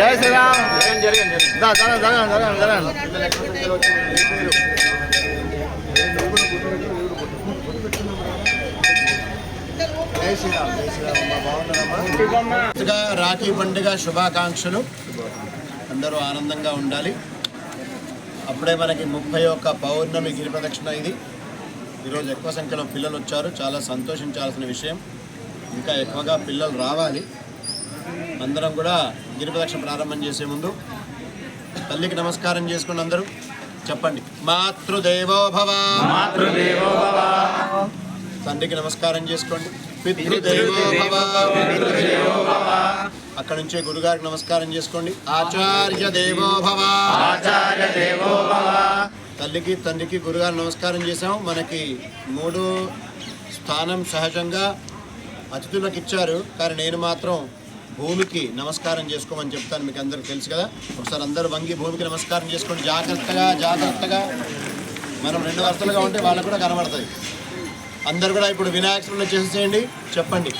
జై శ్రీరామ్. జరగండి, జరగండి, జరగండి, జరగండి. రాఖీ పండుగ శుభాకాంక్షలు. అందరూ ఆనందంగా ఉండాలి. అప్పుడే మనకి ముప్పై ఒక్క పౌర్ణమి గిరి ప్రదక్షిణ ఇది. ఈరోజు ఎక్కువ సంఖ్యలో పిల్లలు వచ్చారు. చాలా సంతోషించాల్సిన విషయం. ఇంకా ఎక్కువగా పిల్లలు రావాలి. అందరం కూడా గిరి ప్రదక్షిణ ప్రారంభం చేసే ముందు తల్లికి నమస్కారం చేసుకుని అందరూ. చెప్పండి. మాతృదేవో భవ. మాతృదేవో భవ. తండ్రికి నమస్కారం చేసుకోండి. పితృదేవో భవ. అక్కడ నుంచే గురుగారికి నమస్కారం చేసుకోండి. ఆచార్య దేవో భవ. ఆచార్య దేవో భవ. తల్లికి తండ్రికి గురుగారు నమస్కారం చేశాం మనకి మూడు స్థానం సహజంగా అతిథులకు ఇచ్చారు. కానీ నేను మాత్రం భూమికి నమస్కారం చేసుకోమని చెప్తాను మీకు అందరికి తెలుసు కదా. ఒకసారి అందరూ వంగి భూమికి నమస్కారం చేసుకోండి. జాగ్రత్తగా జాగ్రత్తగా. మనం రెండు వరుసలుగా ఉంటే వాళ్ళకు కూడా కనబడుతుంది అందరు కూడా ఇప్పుడు వినాయకుడిని చేసేయండి చెప్పండి.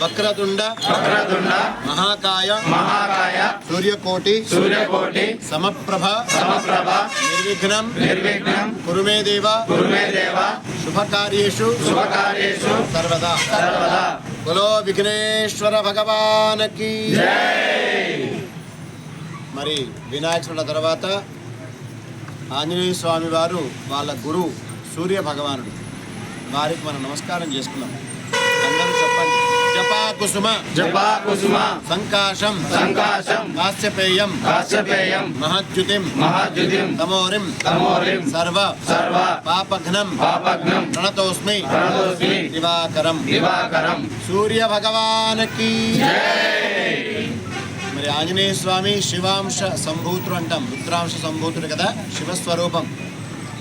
వక్రతుండ వక్రతుండ మహాకాయ మహాకాయ సూర్యకోటి సూర్యకోటి సమప్రభ సమప్రభ నిర్విఘ్నం నిర్విఘ్నం కురుమే దేవ కురుమే దేవ శుభకార్యేషు శుభకార్యేషు సర్వదా. సర్వదా. బలో విఘ్నేశ్వర భగవానకి. మరి వినాయకుల తర్వాత ఆంజనేయ స్వామి వారు వాళ్ళ గురువు సూర్య భగవానుడు. వారికి మనం నమస్కారం చేసుకున్నాం. అందరూ జపా కుసుమ. జపా కుసుమ. సంకాశం. సంకాశం. కాశ్యపేయం. కాశ్యపేయం. మహద్యుతిం. మహాద్యుతిం. తమోరిం. తమోరిం. సర్వ. సర్వ. పాపఘ్నం. పాపఘ్నం. ప్రణతోస్మి. ప్రణతోస్మి. దివాకరం. దివాకరం. సూర్య భగవానకి మరి ఆంజనేయ స్వామి శివాంశ సంభూతుడు అంటాం. రుద్రాంశ సంభూతుడు కదా శివస్వరూపం.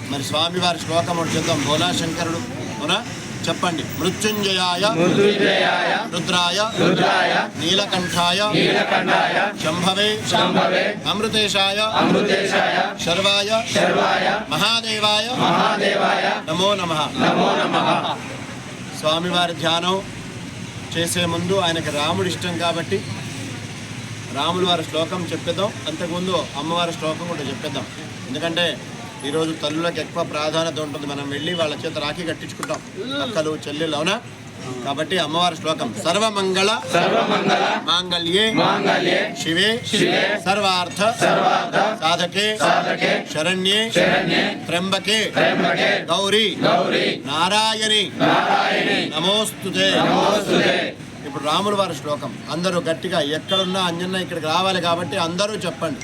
మరి స్వామి వారి శ్లోకం ఒకటి చెప్తాం భోలాశంకరుడు అవునా? చెప్పండి. మృత్యుంజయాయ మృత్యుంజయాయ రుద్రాయ రుద్రాయ నీలకంఠాయ నీలకంఠాయ శంభవే శంభవే అమృతేశాయ అమృతేశాయ శర్వాయ శర్వాయ మహాదేవాయ మహాదేవాయ నమో నమః. నమో నమః. స్వామివారి ధ్యానం చేసే ముందు ఆయనకి రాముడు ఇష్టం కాబట్టి రాములు వారి శ్లోకం చెప్పేద్దాం. అంతకుముందు అమ్మవారి శ్లోకం కూడా చెప్పేద్దాం. ఎందుకంటే ఈరోజు తల్లులకు ఎక్కువ ప్రాధాన్యత ఉంటుంది. మనం వెళ్ళి వాళ్ళ చేత రాఖీ కట్టించుకుంటాం. అక్కలు చెల్లెలు అవునా? కాబట్టి అమ్మవారి శ్లోకం. సర్వమంగళ సర్వమంగళ మాంగళ్యే మాంగళ్యే శివే శివే సర్వార్థ సర్వార్థ సాధకే సాధకే శరణ్యే శరణ్యే త్ర్యంబకే త్రయంబకే గౌరీ గౌరీ నారాయణి నారాయణి నమోస్తుతే. నమోస్తుతే. ఇప్పుడు రాముల వారి శ్లోకం. అందరూ గట్టిగా ఎక్కడున్నా అంజన్న ఇక్కడికి రావాలి కాబట్టి అందరూ చెప్పండి.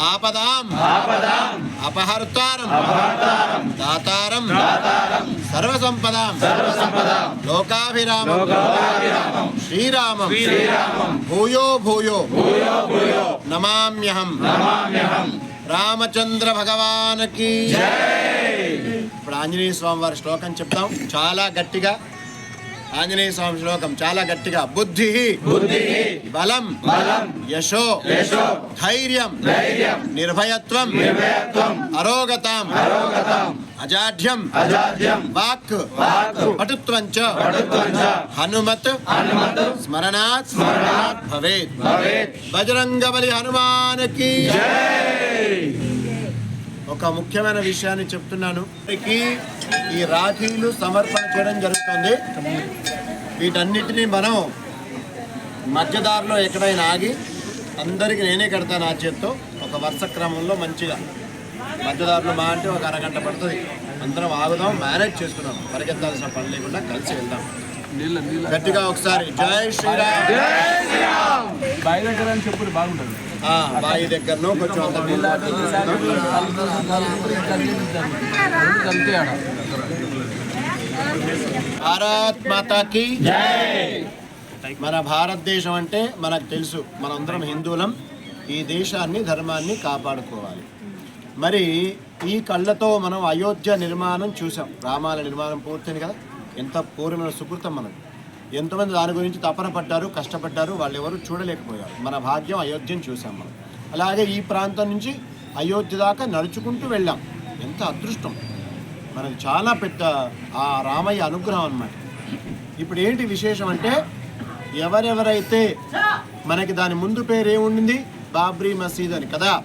ఆపదాం. ఆపదాం. అపహర్తారం. అపహర్తారం. దాతారం. దాతారం. సర్వసంపదాం. సర్వసంపదాం. లోకాభిరామం. లోకాభిరామం. శ్రీరామం. శ్రీరామం. భూయో భూయో. భూయో భూయో. నమామ్యహం. నమామ్యహం. రామచంద్ర భగవానికి. ఇప్పుడు ఆంజనేయ స్వామి వారి శ్లోకం చెప్తాం చాలా గట్టిగా. ఆంజనేయ స్వామి శ్లోకం చాలా గట్టిగా. బుద్ధి బలం యశో యశో ధైర్యం నిర్భయత్వం అరోగతాం అజాఢ్యం వాక్ పటుత్వం చ హనుమత్ హనుమత్ స్మరణాత్ స్మరణాత్ భవేత్. భవేత్. బజరంగబలి హనుమానికి జై! ఒక ముఖ్యమైన విషయాన్ని చెప్తున్నాను. ఈ ఈ రాఖీలు సమర్పణ చేయడం జరుగుతుంది. వీటన్నిటినీ మనం మధ్యదారిలో ఎక్కడైనా ఆగి అందరికీ నేనే కడతాను ఆ చేత్తో ఒక వరుస క్రమంలో మంచిగా మధ్యదారులు మా అంటే ఒక అరగంట పడుతుంది. అందరం ఆగుదాం మేనేజ్ చేసుకుందాం. పరిగెత్తాల్సిన పని లేకుండా కలిసి వెళ్దాం. గట్టిగా ఒకసారి జై శ్రీరామ్. బయలుదేరని చెప్పుడు బాగుంటుంది. బావి బాయి దగ్గరలో కొంచెం అంత భారత్ మాతాకి మన భారతదేశం అంటే మనకు తెలుసు మనందరం హిందువులం. ఈ దేశాన్ని ధర్మాన్ని కాపాడుకోవాలి. మరి ఈ కళ్ళతో మనం అయోధ్య నిర్మాణం చూసాం. రామాల నిర్మాణం పూర్తయింది కదా? ఎంత పూర్వమైన సుకృతం మనకు ఎంతోమంది దాని గురించి తపన పడ్డారు కష్టపడ్డారు వాళ్ళు ఎవరు చూడలేకపోయారు. మన భాగ్యం అయోధ్యను చూసాం మనం. అలాగే ఈ ప్రాంతం నుంచి అయోధ్య దాకా నడుచుకుంటూ వెళ్ళాం. ఎంత అదృష్టం. మనకి చాలా పెద్ద ఆ రామయ్య అనుగ్రహం అన్నమాట. ఇప్పుడు ఏంటి విశేషం అంటే ఎవరెవరైతే మనకి దాని ముందు పేరు ఏముండింది బాబ్రీ మసీద్ అని కదా?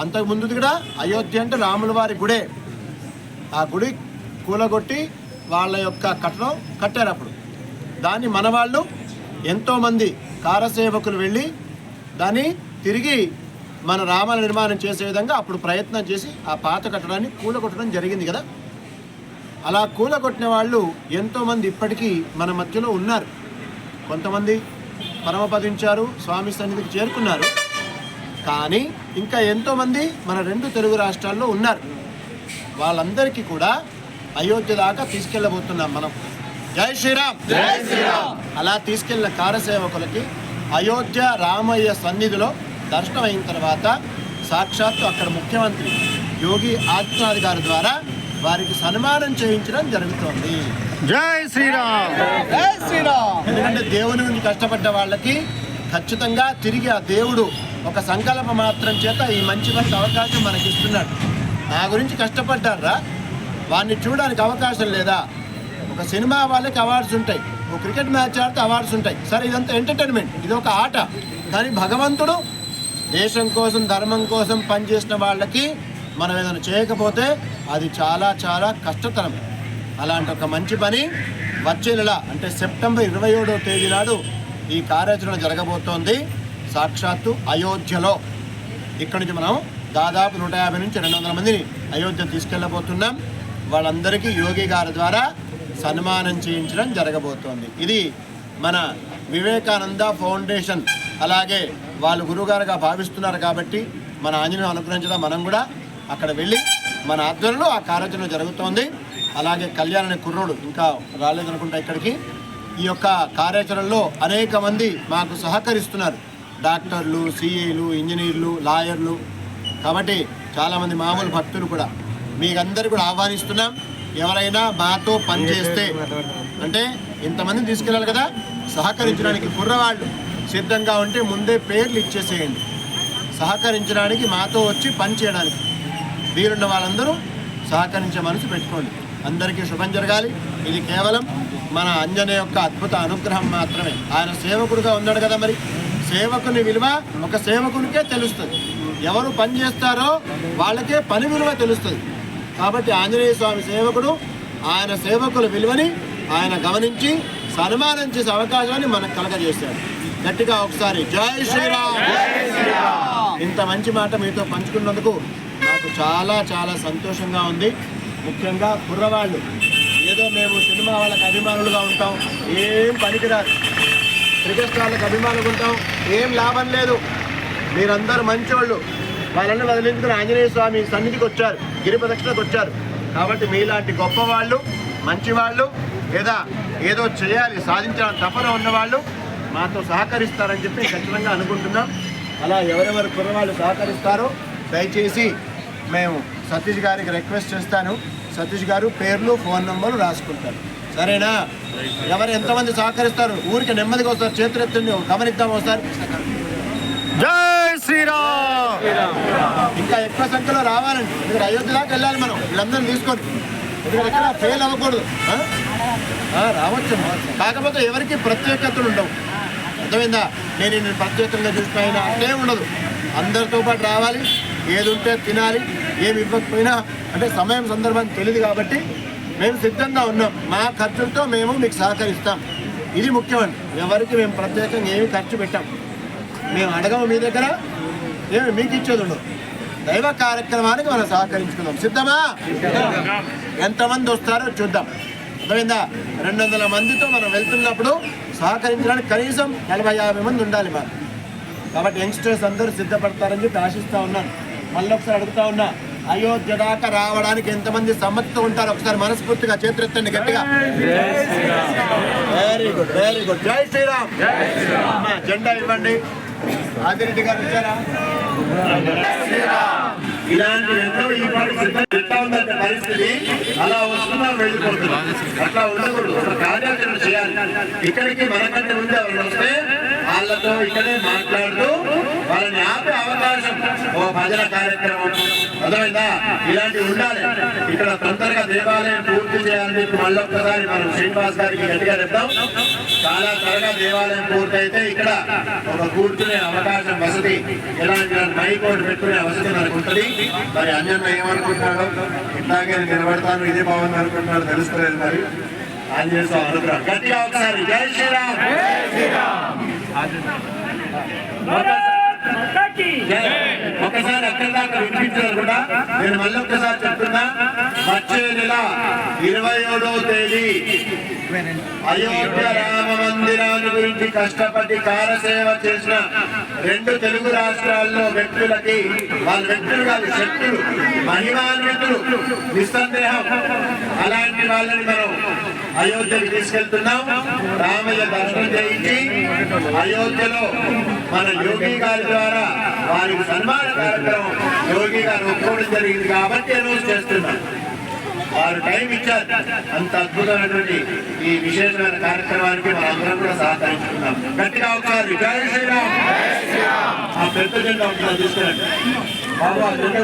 అంతకు ముందుది కూడా అయోధ్య అంటే రాముల వారి గుడే. ఆ గుడి కూలగొట్టి వాళ్ళ యొక్క కట్టడం కట్టారు అప్పుడు. దాన్ని మన వాళ్ళు ఎంతోమంది కారసేవకులు వెళ్ళి దాన్ని తిరిగి మన రామాల నిర్మాణం చేసే విధంగా అప్పుడు ప్రయత్నం చేసి ఆ పాత కట్టడాన్ని కూలగొట్టడం జరిగింది కదా. అలా కూలగొట్టిన వాళ్ళు ఎంతోమంది ఇప్పటికీ మన మధ్యలో ఉన్నారు. కొంతమంది పరమపదించారు స్వామి సన్నిధికి చేరుకున్నారు. కానీ ఇంకా ఎంతోమంది మన రెండు తెలుగు రాష్ట్రాల్లో ఉన్నారు. వాళ్ళందరికీ కూడా అయోధ్య దాకా తీసుకెళ్ళబోతున్నాం మనం. జై శ్రీరామ్. జై శ్రీరామ్. అలా తీసుకెళ్ళిన కారసేవకులకి అయోధ్య రామయ్య సన్నిధిలో దర్శనం అయిన తర్వాత సాక్షాత్తు అక్కడ ముఖ్యమంత్రి యోగి ఆదిత్యనాథ్ గారి ద్వారా వారికి సన్మానం చేయించడం జరుగుతోంది. జై శ్రీరామ్. ఎందుకంటే దేవుని గురించి కష్టపడ్డ వాళ్ళకి ఖచ్చితంగా తిరిగి ఆ దేవుడు ఒక సంకల్ప మాత్రం చేత ఈ మంచి మంచి అవకాశం మనకి ఇస్తున్నాడు నా గురించి కష్టపడ్డారా? వాడిని చూడడానికి అవకాశం లేదా? ఒక సినిమా వాళ్ళకి అవార్డ్స్ ఉంటాయి. ఒక క్రికెట్ మ్యాచ్ ఆడితే అవార్డ్స్ ఉంటాయి. సరే ఇదంతా ఎంటర్టైన్మెంట్. ఇది ఒక ఆట. కానీ భగవంతుడు దేశం కోసం ధర్మం కోసం పనిచేసిన వాళ్ళకి మనం ఏదైనా చేయకపోతే అది చాలా చాలా కష్టతరం. అలాంటి ఒక మంచి పని వచ్చే నెల అంటే సెప్టెంబర్ ఇరవై ఏడవ తేదీ నాడు ఈ కార్యాచరణ జరగబోతోంది. సాక్షాత్తు అయోధ్యలో. ఇక్కడి నుంచి మనం దాదాపు నూట యాభై నుంచి రెండు వందల మందిని అయోధ్య తీసుకెళ్ళబోతున్నాం. వాళ్ళందరికీ యోగి గారి ద్వారా సన్మానం చేయించడం జరగబోతోంది. ఇది మన వివేకానంద ఫౌండేషన్. అలాగే వాళ్ళు గురువుగారుగా భావిస్తున్నారు కాబట్టి మన ఆంజనేయం అనుగ్రహించడం మనం కూడా అక్కడ వెళ్ళి మన ఆధ్వర్యంలో ఆ కార్యాచరణ జరుగుతోంది. అలాగే కళ్యాణ్ కుర్రోడు ఇంకా రాలేదనుకుంటా ఇక్కడికి. ఈ యొక్క కార్యాచరణలో అనేక మంది మాకు సహకరిస్తున్నారు. డాక్టర్లు సిఏలు ఇంజనీర్లు లాయర్లు. కాబట్టి చాలామంది మామూలు భక్తులు కూడా. మీకందరూ కూడా ఆహ్వానిస్తున్నాం. ఎవరైనా మాతో పనిచేస్తే అంటే ఇంతమంది తీసుకెళ్ళాలి కదా? సహకరించడానికి కుర్రవాళ్ళు సిద్ధంగా ఉంటే ముందే పేర్లు ఇచ్చేసేయండి. సహకరించడానికి మాతో వచ్చి పని చేయడానికి. వీరున్న వాళ్ళందరూ సహకరించే మనసు పెట్టుకోండి. అందరికీ శుభం జరగాలి. ఇది కేవలం మన అంజనే యొక్క అద్భుత అనుగ్రహం మాత్రమే. ఆయన సేవకుడుగా ఉన్నాడు కదా మరి? సేవకుని విలువ ఒక సేవకునికే తెలుస్తుంది. ఎవరు పని చేస్తారో వాళ్ళకే పని విలువ తెలుస్తుంది. కాబట్టి ఆంజనేయ స్వామి సేవకుడు ఆయన సేవకుల విలువని ఆయన గమనించి సన్మానం చేసే అవకాశాన్ని మనకు కలగజేశాడు. గట్టిగా ఒకసారి జై శ్రీరామ్. ఇంత మంచి మాట మీతో పంచుకున్నందుకు నాకు చాలా చాలా సంతోషంగా ఉంది. ముఖ్యంగా కుర్రవాళ్ళు ఏదో మేము సినిమా వాళ్ళకి అభిమానులుగా ఉంటాం ఏం పనికిరాదు. క్రికెట్ వాళ్ళకి అభిమానులుగా ఉంటాం ఏం లాభం లేదు. మీరందరూ మంచోళ్ళు. వాళ్ళని వదిలించుకుని ఆంజనేయ స్వామి సన్నిధికి వచ్చారు. గిరి ప్రదక్షిణకు వచ్చారు. కాబట్టి మీలాంటి గొప్ప వాళ్ళు మంచి వాళ్ళు లేదా ఏదో చేయాలి సాధించాలని తపన ఉన్నవాళ్ళు మాతో సహకరిస్తారని చెప్పి ఖచ్చితంగా అనుకుంటున్నాం. అలా ఎవరెవరు కుర్రవాళ్ళు సహకరిస్తారో దయచేసి మేము సతీష్ గారికి రిక్వెస్ట్ చేస్తాను. సతీష్ గారు పేర్లు ఫోన్ నెంబర్లు రాసుకుంటారు. సరేనా? ఎవరు ఎంతమంది సహకరిస్తారు? ఊరికి నెమ్మదిగా వస్తారు చేతులు ఎత్తండి గమనిద్దాం ఒకసారి. శ్రీరామ్! ఇంకా ఎక్కువ సంఖ్యలో రావాలండి ఇక్కడ అయోధ్య దాకా వెళ్ళాలి మనం. వీళ్ళందరం తీసుకొని. ఇక్కడ ఎక్కడ ఫెయిల్ అవ్వకూడదు. రావచ్చు. కాకపోతే ఎవరికి ప్రత్యేకతలు ఉండవు. అర్థమైందా? నేను నేను ప్రత్యేకంగా చూసిపోయినా అంటే ఉండదు. అందరితో పాటు రావాలి. ఏది ఉంటే తినాలి. ఏమి ఇవ్వకపోయినా అంటే సమయం సందర్భం తెలియదు కాబట్టి మేము సిద్ధంగా ఉన్నాం. మా ఖర్చులతో మేము మీకు సహకరిస్తాం. ఇది ముఖ్యమండి. ఎవరికి మేము ప్రత్యేకంగా ఏమి ఖర్చు పెట్టాం. మేము అడగము మీ దగ్గర. ఏమి మీకు ఇచ్చేది ఉండదు దైవ కార్యక్రమానికి మనం సహకరించుకుందాం. సిద్ధమా? ఎంతమంది వస్తారో చూద్దాం. అర్థమైందా? రెండు వందల మందితో మనం వెళ్తున్నప్పుడు సహకరించడానికి కనీసం నలభై యాభై మంది ఉండాలి మనం. కాబట్టి యంగ్స్టర్స్ అందరూ సిద్ధపడతారని చెప్పి ఆశిస్తా ఉన్నాను. మళ్ళీ ఒకసారి అడుగుతా ఉన్నా అయోధ్య దాకా రావడానికి ఎంతమంది సమ్మతితో ఉంటారో ఒకసారి మనస్ఫూర్తిగా చేతులెత్తండి గట్టిగా. వెరీ గుడ్ వెరీ గుడ్ జై శ్రీరామ్. జెండా ఇవ్వండి. ఆదిరెడ్డి గారు వచ్చారా? ఇలాంటి ఎంతో ఈ పరిస్థితి ఎట్లా ఉందంటే పరిస్థితి. అలా వస్తున్నా వెళ్ళిపోతున్నారు అట్లా ఉండకూడదు. కార్యాచరణ చేయాలి. ఇక్కడికి మనకంటే ముందు ఎవరు వస్తే వాళ్ళతో ఇక్కడే మాట్లాడుతూ వాళ్ళని ఆపే అవకాశం ఓ భజన కార్యక్రమం. అర్థమైందా? ఇలాంటివి ఉండాలి. ఇక్కడ తొందరగా దేవాలయం పూర్తి చేయాలని మళ్ళీ ఒక్కసారి మనం శ్రీనివాస్ గారికి గట్టిగా చెప్తాం. చాలా త్వరగా దేవాలయం పూర్తయితే ఇక్కడ ఒక కూర్చునే అవకాశం వసతి ఇలాంటి మైక్ ఒకటి పెట్టుకునే వసతి మనకు ఉంటుంది. మరి అన్యన్న ఏమనుకుంటున్నాడు? ఇట్లాగే నిలబడతాను ఇదే బాగుంది అనుకుంటున్నాడు తెలుసుకోలేదు మరి. ఆంజనేయ స్వామి అనుగ్రహం. గట్టిగా ఒకసారి జై శ్రీరామ్. ఒకసారి అక్కడి దాకా వినిపించారు కూడా నేను మళ్ళీ ఒక్కసారి చెప్తున్నా వచ్చే నెల ఇరవై ఏడవ తేదీ అయోధ్య రామ మందిరాన్ని గురించి కష్టపడి కారసేవ చేసిన రెండు తెలుగు రాష్ట్రాల్లో వ్యక్తులకి వాళ్ళ వ్యక్తులు కాదు శక్తులు మహిమాన్వితులు నిస్సందేహం. అలాంటి వాళ్ళని మనం అయోధ్యకి తీసుకెళ్తున్నాం. రామయ్య దర్శనం చేయించి అయోధ్యలో మన యోగి గారి ద్వారా వారికి సన్మాన కార్యక్రమం యోగి గారు ఒప్పుకోవడం జరిగింది కాబట్టి అనౌన్స్ చేస్తున్నాం. వారు టైం ఇచ్చారు. అంత అద్భుతమైనటువంటి ఈ విశేషమైన కార్యక్రమానికి మనందరం కూడా సహకరించుకున్నాం. గట్టిగా ఒకసారి జై శ్రీరామ్. ఆ పెద్ద జెండా ఒకసారి తీసుకురండి. బాబు ఆ జెండా?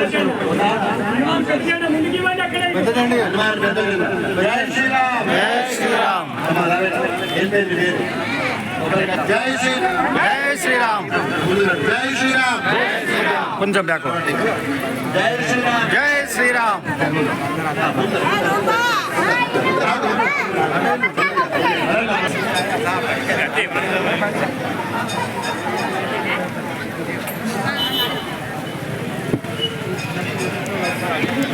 పెద్ద జెండా, పెద్ద జెండా. జై శ్రీరామ్. జై శ్రీరామ్. ఏం పేరు? జై శ్రీరామ్. జై శ్రీరామ్. జై శ్రీరామ్. కొంచెం బ్యాక్ జై శ్రీరామ్ Thank you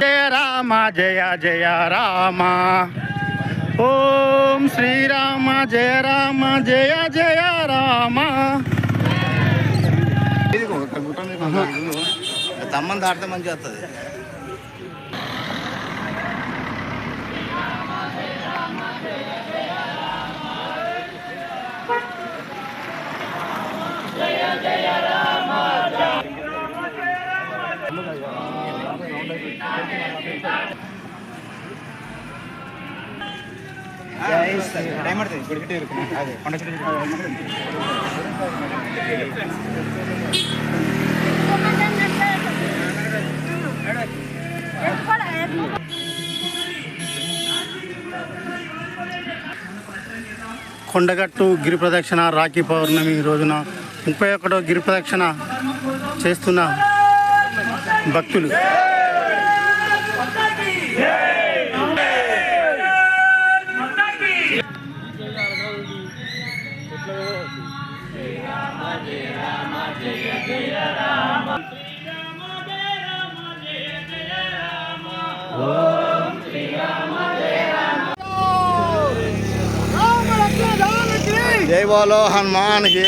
జయ రామ జయ రామ. ఓం శ్రీరామ జయ రామ జయ జయ రామ. తమ్మని దాటితే మంచిగా వస్తుంది. ಟೈಮ್ ಮಾಡ್ತೀನಿ ಬಿಡ್ಕಿಟ್ಟೆ ಇರ್ತೀನಿ ಅದೇ ಕೊಂಡ కొండగట్టు గిరి ప్రదక్షిణ రాఖీ పౌర్ణమి రోజున ముప్పై ఒకటో గిరి ప్రదక్షిణ చేస్తున్న భక్తులు జై బోలో హనుమాన్కి.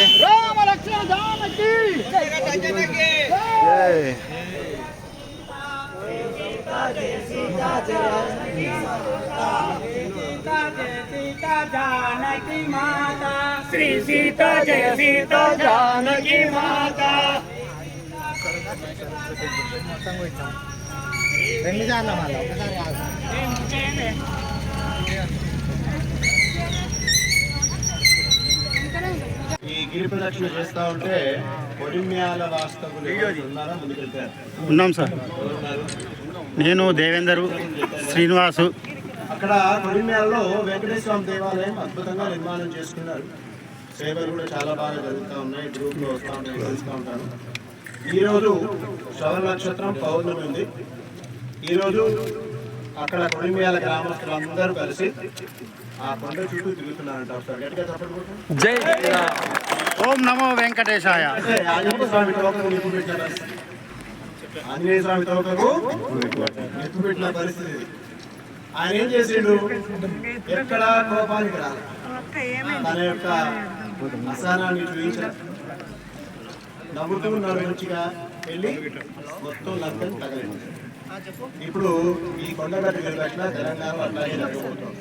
శ్రీ సీత జయ సీత జానకి మాత. రెండు జాన్ల మళ్ళీ ఒకసారి ఈ గిరి ప్రదక్షిణ చేస్తా ఉంటే కొడిమ్యాల వాస్తవులు ఉన్నారా ముందుకెళ్తారు ఉన్నాం సార్. నేను దేవేందరు శ్రీనివాసు. అక్కడ కొడిమ్యాలలో వెంకటేశ్వర స్వామి దేవాలయం అద్భుతంగా నిర్మాణం చేసుకున్నారు. సేవలు కూడా చాలా బాగా జరుగుతూ ఉన్నాయి. గ్రూప్లో వస్తూ ఉంటాయి కలుస్తూ ఉంటాను ఈరోజు శ్రవణ నక్షత్రం పౌర్ణమి ఉంది. ఈరోజు అక్కడ కొడిమ్యాల గ్రామస్తులందరూ కలిసి ఆ కొండ చుట్టూ తిరుగుతున్నారంట ఒకసారి. గట్టిగా చప్పట్లు కొట్టు. ఓం నమో వెంకటేశాయ. ఆంజనేయ స్వామి తోకకు పరిస్థితి. ఆయన ఏం చేసిండు? ఎక్కడ కోపానికి రాలి. తన యొక్క అసహనాన్ని చూపించారు. నవ్వుతూ మంచిగా. వెళ్ళి మొత్తం తగలింది ఇప్పుడు ఈ కొండగట్టు గిరిదక్షిణ తెలంగాణలో అట్లాగే జరగబోతుంది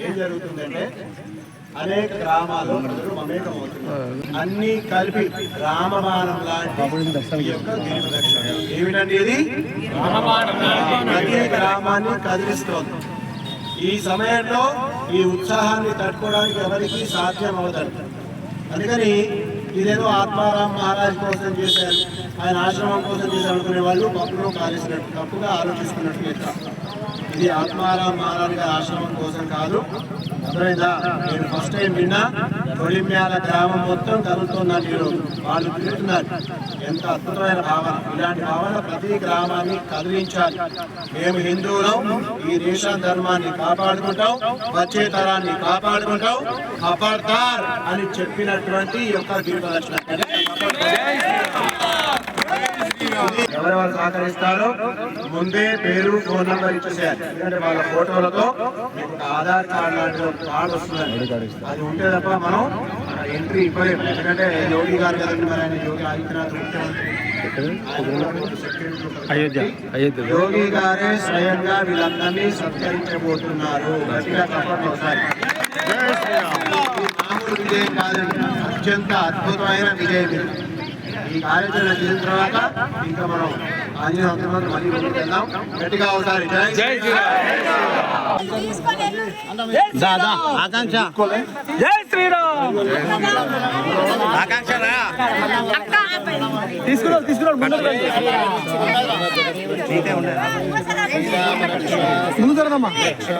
ఏం జరుగుతుందంటే అనేక గ్రామాలు ప్రజలు అన్ని కలిపి రామబాణం లాంటి యొక్క ఏమిటండి ఇది? ప్రతి గ్రామాన్ని కదిలిస్తోంది. ఈ సమయంలో ఈ ఉత్సాహాన్ని తట్టుకోవడానికి ఎవరికి సాధ్యం అవదండి అందుకని ఇదేదో ఆత్మారాం మహారాజ్ కోసం చేశారు ఆయన ఆశ్రమం కోసం చేశారు అనుకునే వాళ్ళు పప్పులో కాలేసినట్టు తప్పుగా ఆలోచిస్తున్నట్టు ఇది ఆత్మారాం మహారాజ్ ఆశ్రమం కోసం కాదు. అర్థమైందా? నేను ఫస్ట్ టైం విన్నా తొలిమ్యాల గ్రామం మొత్తం కదులుతున్నారు మీరు వాళ్ళు తిరుగుతున్నారు. ఎంత అద్భుతమైన భావన. ఇలాంటి భావన ప్రతి గ్రామాన్ని కదిలించాలి. మేము హిందువులం ఈ దేశ ధర్మాన్ని కాపాడుకుంటాం వచ్చే తరాన్ని కాపాడుకుంటాం అపర్దార్ అని చెప్పినటువంటి ఈ యొక్క దీపదర్శన. ఎవరెవరు సహకరిస్తారో ముందే పేరు ఫోన్ నెంబర్ ఇచ్చేసేయాలి. ఎందుకంటే వాళ్ళ ఫోటోలతో మీకు ఒక ఆధార్ కార్డు లాంటి ఒక కార్డు వస్తుంది అది ఉంటే తప్ప మనం ఎంట్రీ ఇవ్వలేము. ఎందుకంటే యోగి గారు కదండి మరి ఆయన యోగి ఆదిత్యనాథ్ ముఖ్యమంత్రి. అయోధ్య అయోధ్య. యోగి గారే స్వయంగా వీళ్ళందరినీ సత్కరించబోతున్నారు. గట్టిగా చెప్పండి ఒకసారి. ఇది మామూలు విజయం కాదండి. అత్యంత అద్భుతమైన విజయం ఈ కార్యాచరణ చేసిన తర్వాత ఇంకా మనం ఆంజనేయ సంవత్సరం మళ్ళీ ముందుకు వెళ్దాం. గట్టిగా ఒకసారి జై దాదా ఆకాంక్ష. జై శ్రీరామ్ ఆకాంక్ష రా. తీసుకురాడు తీసుకురాడు ముందుకు. ముందు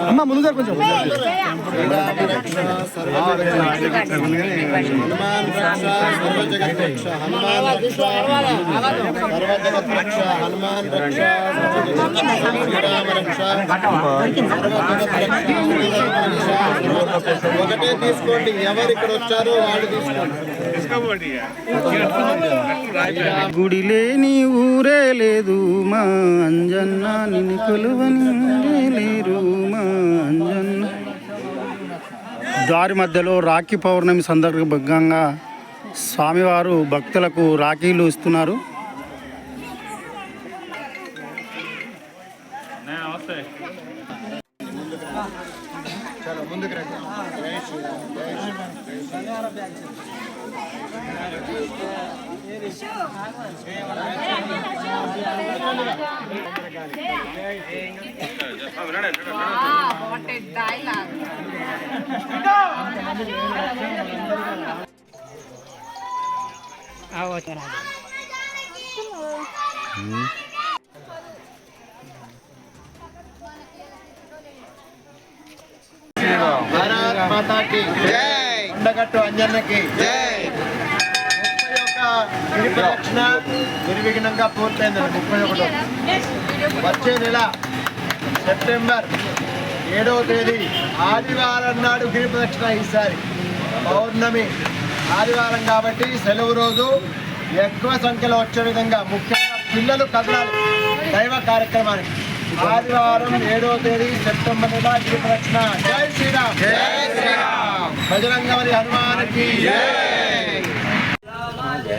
అమ్మా ముందు కొంచెం. ఒకటే తీసుకోండి ఎవరు ఇక్కడ వచ్చారో వాళ్ళు తీసుకోండి గుడి లేని ఊరే లేదు మా అంజన్న నిన్ను కొలువని దారి మధ్యలో రాఖీ పౌర్ణమి సందర్భంగా స్వామివారు భక్తులకు రాఖీలు ఇస్తున్నారు. ముందుకు రండి జై శ్రీరామ్ జై శ్రీరామ్ జై శ్రీరామ్ what a గిరి ప్రదక్షిణ నిర్విఘ్నంగా పూర్తయిందండి ముప్పై ఒకటో. వచ్చే నెల సెప్టెంబర్ ఏడవ తేదీ ఆదివారం నాడు గిరి ప్రదక్షిణ ఈసారి. పౌర్ణమి ఆదివారం కాబట్టి సెలవు రోజు ఎక్కువ సంఖ్యలో వచ్చే విధంగా ముఖ్యంగా పిల్లలు కదలాలి దైవ కార్యక్రమానికి. ఆదివారం ఏడవ తేదీ సెప్టెంబర్ నెల గిరి ప్రదక్షిణ జై శ్రీరామ్. జై శ్రీరామ్. బజరంగవరి హనుమానికి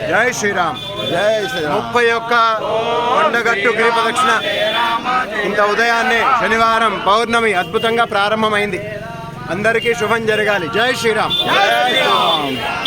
జై శ్రీరామ్. జై శ్రీరామ్. ముప్పై ఒక్క కొండగట్టు గిరి ప్రదక్షిణ ఇంత ఉదయాన్నే శనివారం పౌర్ణమి అద్భుతంగా ప్రారంభమైంది. అందరికీ శుభం జరగాలి. జై శ్రీరామ్. జై శ్రీరామ్.